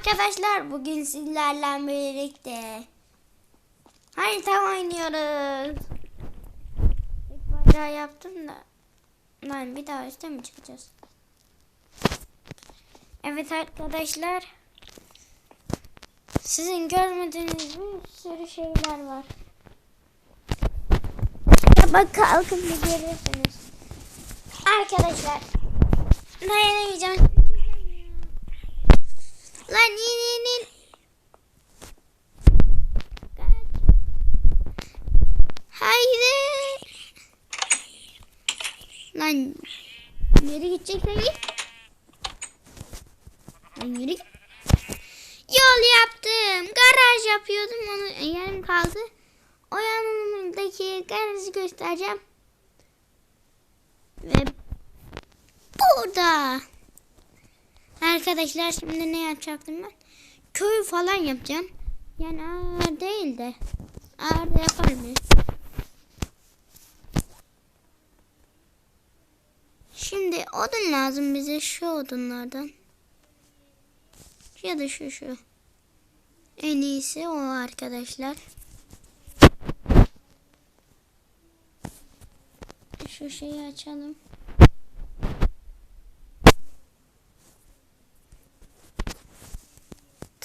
arkadaşlar bugün sizlerle birlikte harita oynuyoruz. İlk bayrağı yaptım da lan bir daha üstte mi çıkacağız? Evet arkadaşlar sizin görmediğiniz bir sürü şeyler var. Bak kalkın bir görürsünüz. Arkadaşlar dayanamayacağım. Lan in in in. Haydi. Lan nereye gideceksen git. Lan yürü. Yol yaptım. Garaj yapıyordum. Onu yarım kaldı. O yanımdaki garajı göstereceğim. Ve burada. Arkadaşlar şimdi ne yapacaktım ben? Köy falan yapacağım. Yani ağır değil de. Ağır da yapar mı? Şimdi odun lazım bize şu odunlardan. Ya da şu şu. En iyisi o arkadaşlar. Şu şeyi açalım.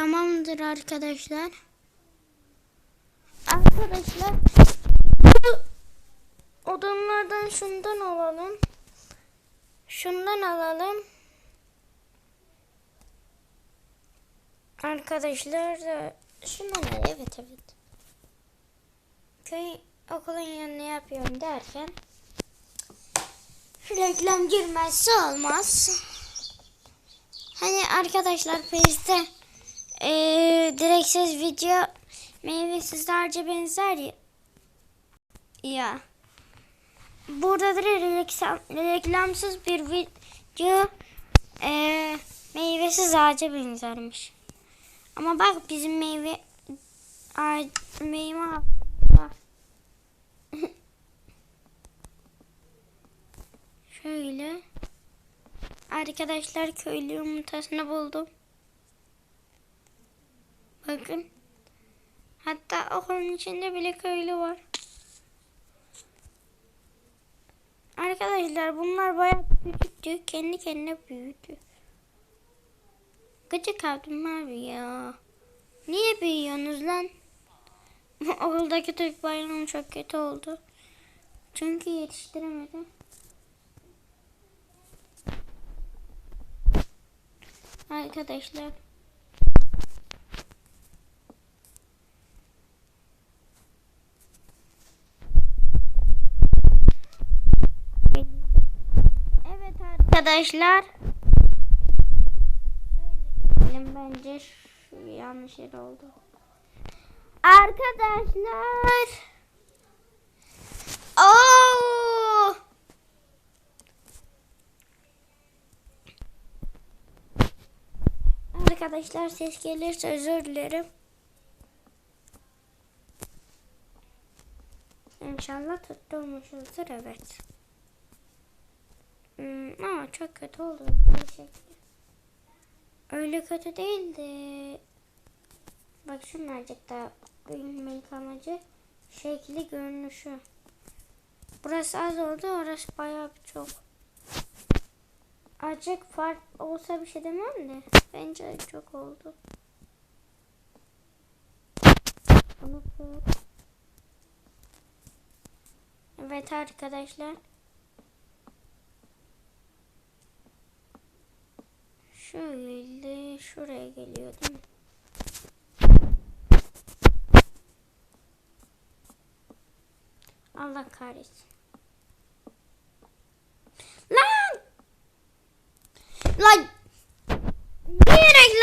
Tamamdır arkadaşlar. Arkadaşlar bu odunlardan şundan alalım. Şundan alalım. Arkadaşlar da şundan al. Evet evet. Köy okulun yanına yapıyorum derken reklam girmezse olmaz. Hani arkadaşlar Paris'te ee, direksiz video meyvesiz harca benzer ya. ya. Burada da reklam, reklamsız bir video ee, meyvesiz ağaca benzermiş. Ama bak bizim meyve ağaç, meyve var. Şöyle. Arkadaşlar köylü yumurtasını buldum. Bakın. Hatta okulun içinde bile köylü var. Arkadaşlar bunlar bayağı küçüktü. Kendi kendine büyüdü. Gıcık abim abi ya. Niye büyüyorsunuz lan? Okuldaki Türk bayramı çok kötü oldu. Çünkü yetiştiremedim. Arkadaşlar. Evet arkadaşlar. Benim bence şu yanlış yer oldu. Arkadaşlar. Oo! Arkadaşlar ses gelirse özür dilerim. İnşallah tutturmuşuzdur evet. Hmm, ama çok kötü oldu. Öyle kötü değildi. Bak şunlarcık daha büyümek amacı şekli görünüşü. Burası az oldu orası bayağı bir çok. Azıcık fark olsa bir şey demem de. Bence çok oldu. Evet arkadaşlar. Şöyle şuraya geliyor değil mi? Allah kahretsin. Lan! Lan!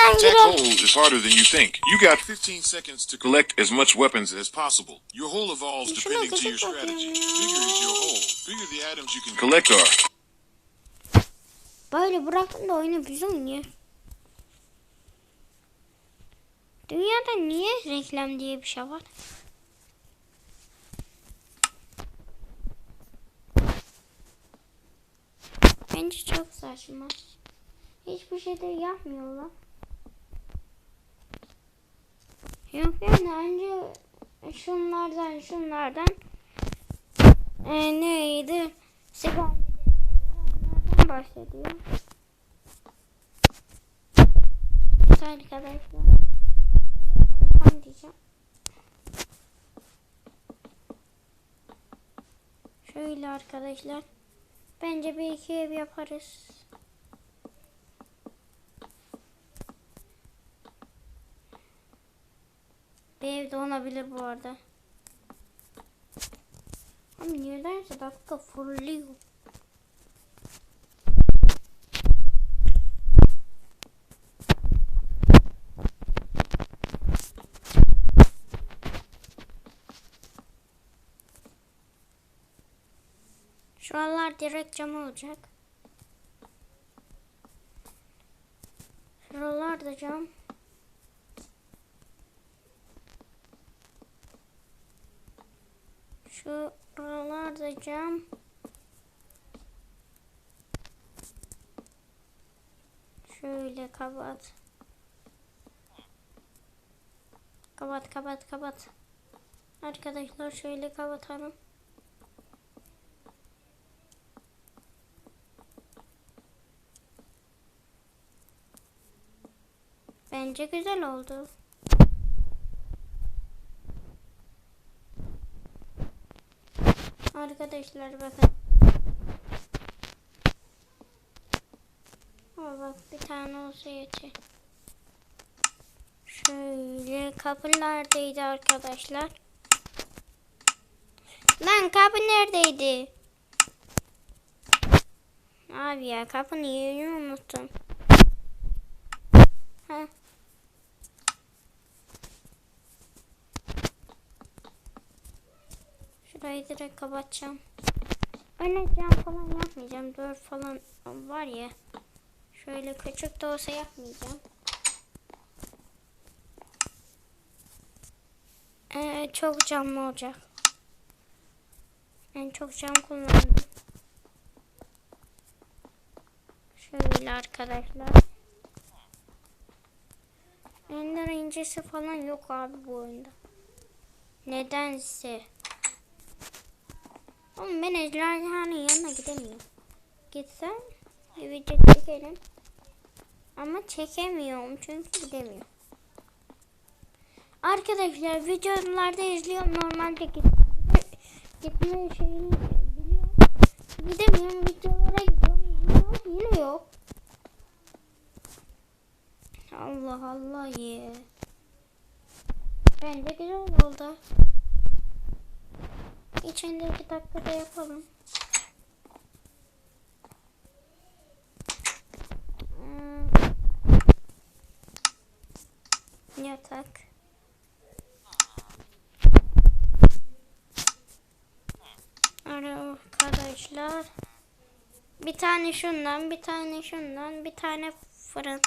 Attack holes is harder than you think. You got 15 seconds to collect as much weapons as possible. Your hole evolves depending to your strategy. Bigger is your hole. Bigger the atoms you can collect are. Böyle bıraktım da oyunu biz oynuyor. Dünyada niye reklam diye bir şey var? Bence çok saçma. Hiçbir şey de yapmıyorlar. Yok yani anca şunlardan şunlardan e, neydi? Sigara onlardan bahsediyor. Evet arkadaşlar. Tamam diyeceğim. Şöyle arkadaşlar. Bence bir iki ev yaparız. Bir ev de olabilir bu arada. Ama nedense dakika fırlıyor. Şu anlar direkt cam olacak. Şuralar da cam. Şuralar da cam. Şöyle kapat. Kapat kapat kapat. Arkadaşlar şöyle kapatalım. Bence güzel oldu. Arkadaşlar bakın. Ama bak bir tane olsa yeter. Şöyle kapı neredeydi arkadaşlar? Lan kapı neredeydi? Abi ya kapının yerini unuttum. Ha. Şurayı direkt kapatacağım. Öne cam falan yapmayacağım. Dört falan var ya. Şöyle küçük de olsa yapmayacağım. Ee, çok camlı olacak. En çok cam kullandım. Şöyle arkadaşlar. Ender incisi falan yok abi bu oyunda. Nedense. Oğlum ben ejderhanın yanına gidemiyorum. Gitsem video çekerim. Ama çekemiyorum çünkü gidemiyorum. Arkadaşlar videolarda izliyorum normalde git gitme şeyini biliyorum. Gidemiyorum videolara gidiyorum. Yine yok. Allah Allah ye. Bence güzel oldu. İçinde iki dakikada yapalım. Hmm. Yatak. Arkadaşlar. Bir tane şundan, bir tane şundan, bir tane fırın.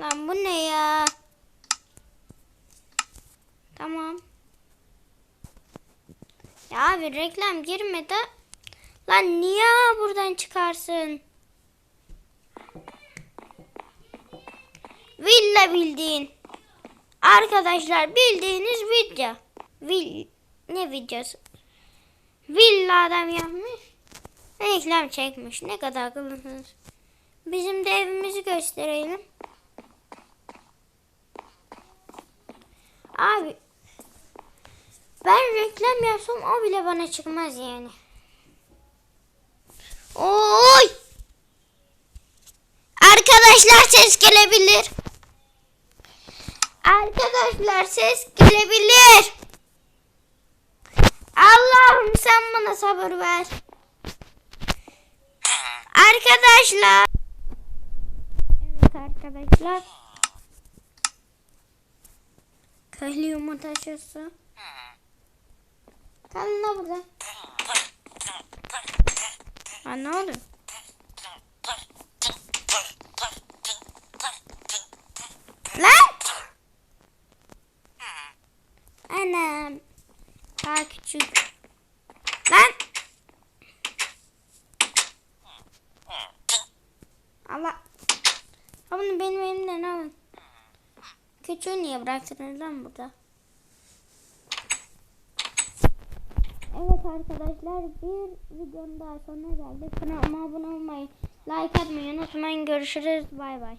Lan bu ne ya? Tamam. Ya abi reklam girmedi. Lan niye buradan çıkarsın? Villa bildiğin. Arkadaşlar bildiğiniz video. Vil ne videosu? Villa adam yapmış. Reklam çekmiş. Ne kadar akıllısınız. Bizim de evimizi gösterelim. Abi ben reklam yapsam o bile bana çıkmaz yani. Oy! Arkadaşlar ses gelebilir. Arkadaşlar ses gelebilir. Allah'ım sen bana sabır ver. Arkadaşlar. Evet arkadaşlar. Köylü yumurta aşısı. Kalın da burada. Ha ne oldu? Lan! Anam. Daha küçük. Lan! Allah. Ha benim elimden alın. küçüğü niye bıraktınız lan burada? Evet arkadaşlar bir videonun daha sonuna geldik. Kanalıma abone olmayı, like atmayı unutmayın. Görüşürüz. Bay bay.